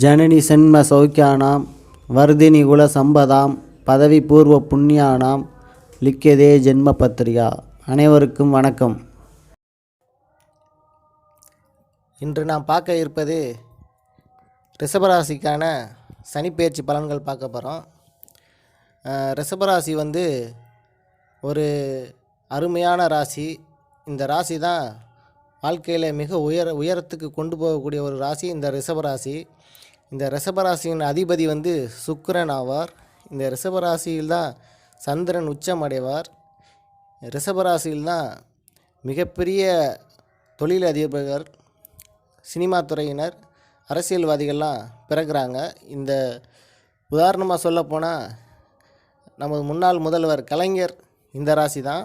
ஜனனி சென்ம சௌக்கியானாம் வர்தினி குல சம்பதாம் பதவி பூர்வ புண்ணியானாம் லிக்கியதே ஜென்ம பத்திரிகா. அனைவருக்கும் வணக்கம். இன்று நாம் பார்க்க இருப்பது ரிஷபராசிக்கான சனிப்பெயர்ச்சி பலன்கள் பார்க்க போகிறோம் ரிஷபராசி வந்து ஒரு அருமையான ராசி. இந்த ராசி தான் வாழ்க்கையில் மிக உயர உயரத்துக்கு கொண்டு போகக்கூடிய ஒரு ராசி இந்த ரிஷபராசி இந்த ரிஷபராசியின் அதிபதி வந்து சுக்கரன் ஆவார். இந்த ரிஷபராசியில் தான் சந்திரன் உச்சம் அடைவார் ரிஷபராசியில் தான் மிகப்பெரிய தொழில் அதிபர்கள் சினிமா துறையினர் அரசியல்வாதிகள்லாம் பிறகுறாங்க. இந்த உதாரணமாக சொல்லப்போனால் நமது முன்னாள் முதல்வர் கலைஞர் இந்த ராசி தான்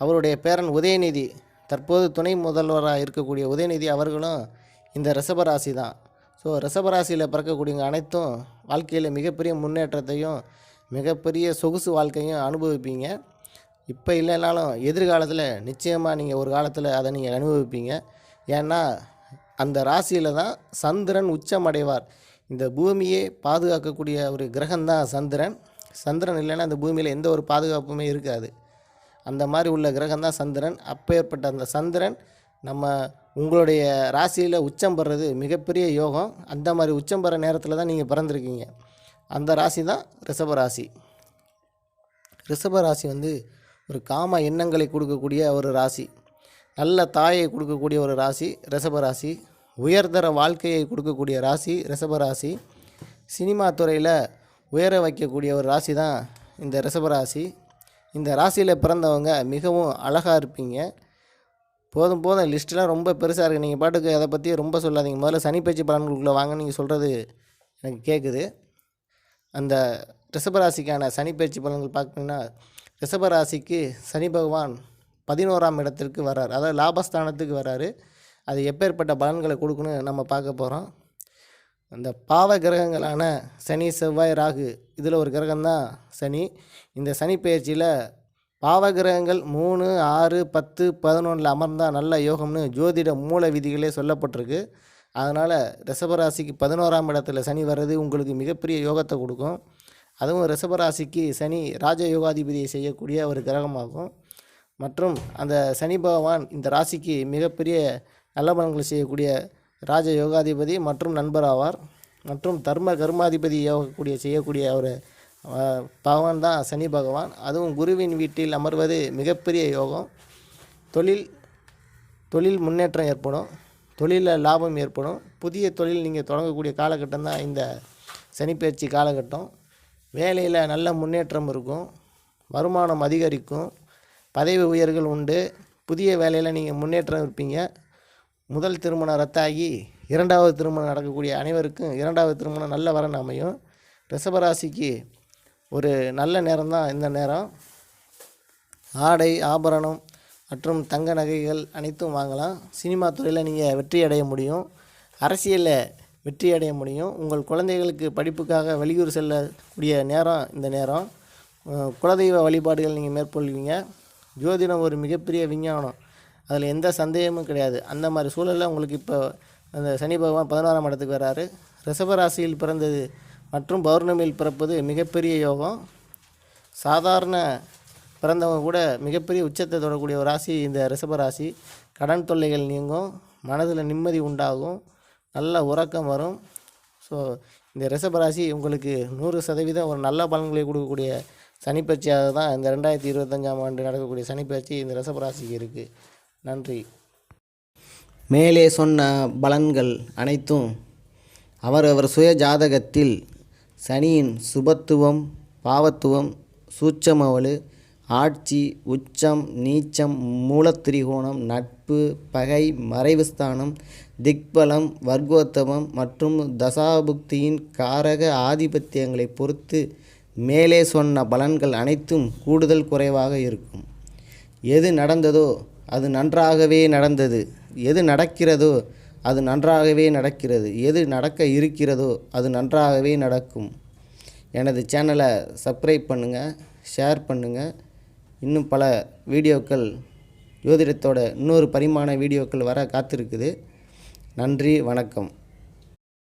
அவருடைய பேரன் உதயநிதி தற்போது துணை முதல்வராக இருக்கக்கூடிய உதயநிதி அவர்களும் இந்த ரிஷபராசி தான் ஸோ ரிஷபராசியில் பிறக்கக்கூடியவங்க அனைத்தும் வாழ்க்கையில் மிகப்பெரிய முன்னேற்றத்தையும் மிகப்பெரிய சொகுசு வாழ்க்கையும் அனுபவிப்பீங்க. இப்போ இல்லைனாலும் எதிர்காலத்தில் நிச்சயமாக நீங்கள் ஒரு காலத்தில் அதை நீங்கள் அனுபவிப்பீங்க. ஏன்னா அந்த ராசியில் தான் சந்திரன் உச்சம் அடைவார் இந்த பூமியை பாதுகாக்கக்கூடிய ஒரு கிரகம்தான் சந்திரன். சந்திரன் இல்லைன்னா அந்த பூமியில் எந்த ஒரு பாதுகாப்புமே இருக்காது. அந்த மாதிரி உள்ள கிரகம் தான் சந்திரன். அப்பேற்பட்ட அந்த சந்திரன் நம்ம உங்களுடைய ராசியில் உச்சம் பெறது மிகப்பெரிய யோகம். அந்த மாதிரி உச்சம் பெற நேரத்தில் தான் நீங்கள் பிறந்திருக்கீங்க. அந்த ராசி தான் ரிஷப ராசி. ரிஷப ராசி வந்து ஒரு காம எண்ணங்களை கொடுக்கக்கூடிய ஒரு ராசி. நல்ல தாயை கொடுக்கக்கூடிய ஒரு ராசி ரிஷப ராசி. உயர்தர வாழ்க்கையை கொடுக்கக்கூடிய ராசி ரிஷப ராசி. சினிமா துறையில் உயர வைக்கக்கூடிய ஒரு ராசி தான் இந்த ரிஷப ராசி. இந்த ராசியில் பிறந்தவங்க மிகவும் அழகாக இருப்பீங்க. போதும் போதும். லிஸ்ட்டெலாம் ரொம்ப பெருசாக இருக்குது நீங்கள் பாட்டுக்கு அதை பற்றி ரொம்ப சொல்லாதீங்க. முதல்ல சனிப்பயிற்சி பலன்களுக்குள்ளே வாங்க. நீங்கள் சொல்கிறது எனக்கு கேட்குது அந்த ரிஷபராசிக்கான சனிப்பயிற்சி பலன்கள் பார்க்கணுன்னா ரிஷபராசிக்கு சனி பகவான் பதினோராம் இடத்திற்கு வர்றார். அதாவது லாபஸ்தானத்துக்கு வர்றாரு. அது எப்பேற்பட்ட பலன்களை கொடுக்குன்னு நம்ம பார்க்க போகிறோம் அந்த பாவ கிரகங்களான சனி செவ்வாய் ராகு இதில் ஒரு கிரகம்தான் சனி. இந்த சனி பயிற்சியில் பாவ கிரகங்கள் மூணு ஆறு பத்து பதினொன்றில் அமர்ந்தால் நல்ல யோகம்னு ஜோதிட மூல விதிகளே சொல்லப்பட்டிருக்கு. அதனால் ரிஷபராசிக்கு பதினோராம் இடத்துல சனி வர்றது உங்களுக்கு மிகப்பெரிய யோகத்தை கொடுக்கும். அதுவும் ரிஷபராசிக்கு சனி ராஜ யோகாதிபதியை செய்யக்கூடிய ஒரு கிரகமாகும். மற்றும் அந்த சனி பகவான் இந்த ராசிக்கு மிகப்பெரிய நல்ல பலன்களை செய்யக்கூடிய ராஜ யோகாதிபதி மற்றும் நண்பர் ஆவார். மற்றும் தர்ம கர்மாதிபதி யோகக்கூடிய செய்யக்கூடிய ஒரு பகவான் தான் சனி பகவான். அதுவும் குருவின் வீட்டில் அமர்வது மிகப்பெரிய யோகம். தொழில் தொழில் முன்னேற்றம் ஏற்படும். தொழிலில் லாபம் ஏற்படும். புதிய தொழில் நீங்கள் தொடங்கக்கூடிய காலகட்டம் தான் இந்த சனிப்பயிற்சி காலகட்டம். வேலையில் நல்ல முன்னேற்றம் இருக்கும். வருமானம் அதிகரிக்கும். பதவி உயர்கள் உண்டு. புதிய வேலையில் நீங்கள் முன்னேற்றம் இருப்பீங்க. முதல் திருமணம் ரத்தாகி இரண்டாவது திருமணம் நடக்கக்கூடிய அனைவருக்கும் இரண்டாவது திருமணம் நல்ல வரன் அமையும். ரிஷபராசிக்கு ஒரு நல்ல நேரம் தான் இந்த நேரம். ஆடை ஆபரணம் மற்றும் தங்க நகைகள் அனைத்தும் வாங்கலாம். சினிமா துறையில் நீங்கள் வெற்றி அடைய முடியும். அரசியலில் வெற்றி அடைய முடியும். உங்கள் குழந்தைகளுக்கு படிப்புக்காக வெளியூர் செல்லக்கூடிய நேரம் இந்த நேரம். குலதெய்வ வழிபாடுகள் நீங்கள் மேற்கொள்வீங்க. ஜோதிடம் ஒரு மிகப்பெரிய விஞ்ஞானம். அதில் எந்த சந்தேகமும் கிடையாது. அந்த மாதிரி சூழலில் உங்களுக்கு இப்போ அந்த சனி பகவான் பதினாறாம் இடத்துக்கு வராரு. ரிஷபராசியில் பிறந்தது மற்றும் பௌர்ணமியில் பிறப்பது மிகப்பெரிய யோகம். சாதாரண பிறந்தவங்க கூட மிகப்பெரிய உச்சத்தை தொடரக்கூடிய ஒரு ராசி இந்த ரிஷப ராசி கடன் தொல்லைகள் நீங்கும் மனதில் நிம்மதி உண்டாகும் நல்ல உறக்கம் வரும். ஸோ இந்த ரிசபராசி உங்களுக்கு நூறு சதவீதம் ஒரு நல்ல பலன்களை கொடுக்கக்கூடிய சனிப்பயிற்சியாக தான் இந்த ரெண்டாயிரத்தி இருபத்தஞ்சாம் ஆண்டு நடக்கக்கூடிய சனிப்பயிற்சி இந்த ரிஷபராசிக்கு இருக்குது நன்றி. மேலே சொன்ன பலன்கள் அனைத்தும் அவரவர் சுய ஜாதகத்தில் சனியின் சுபத்துவம் பாவத்துவம் சூட்சமவலு ஆட்சி உச்சம் நீச்சம் மூலத்திரிகோணம் நட்பு பகை மறைவுஸ்தானம் திக்பலம் வர்க்கோத்தமம் மற்றும் தசாபுக்தியின் காரக ஆதிபத்தியங்களை பொறுத்து மேலே சொன்ன பலன்கள் அனைத்தும் கூடுதல் குறைவாக இருக்கும். எது நடந்ததோ அது நன்றாகவே நடந்தது. எது நடக்கிறதோ அது நன்றாகவே நடக்கிறது. எது நடக்க இருக்கிறதோ அது நன்றாகவே நடக்கும். எனது சேனலை சப்ஸ்கிரைப் பண்ணுங்கள் ஷேர் பண்ணுங்கள் இன்னும் பல வீடியோக்கள் ஜோதிடத்தோட இன்னொரு பரிமாண வீடியோக்கள் வர காத்திருக்குது. நன்றி வணக்கம்.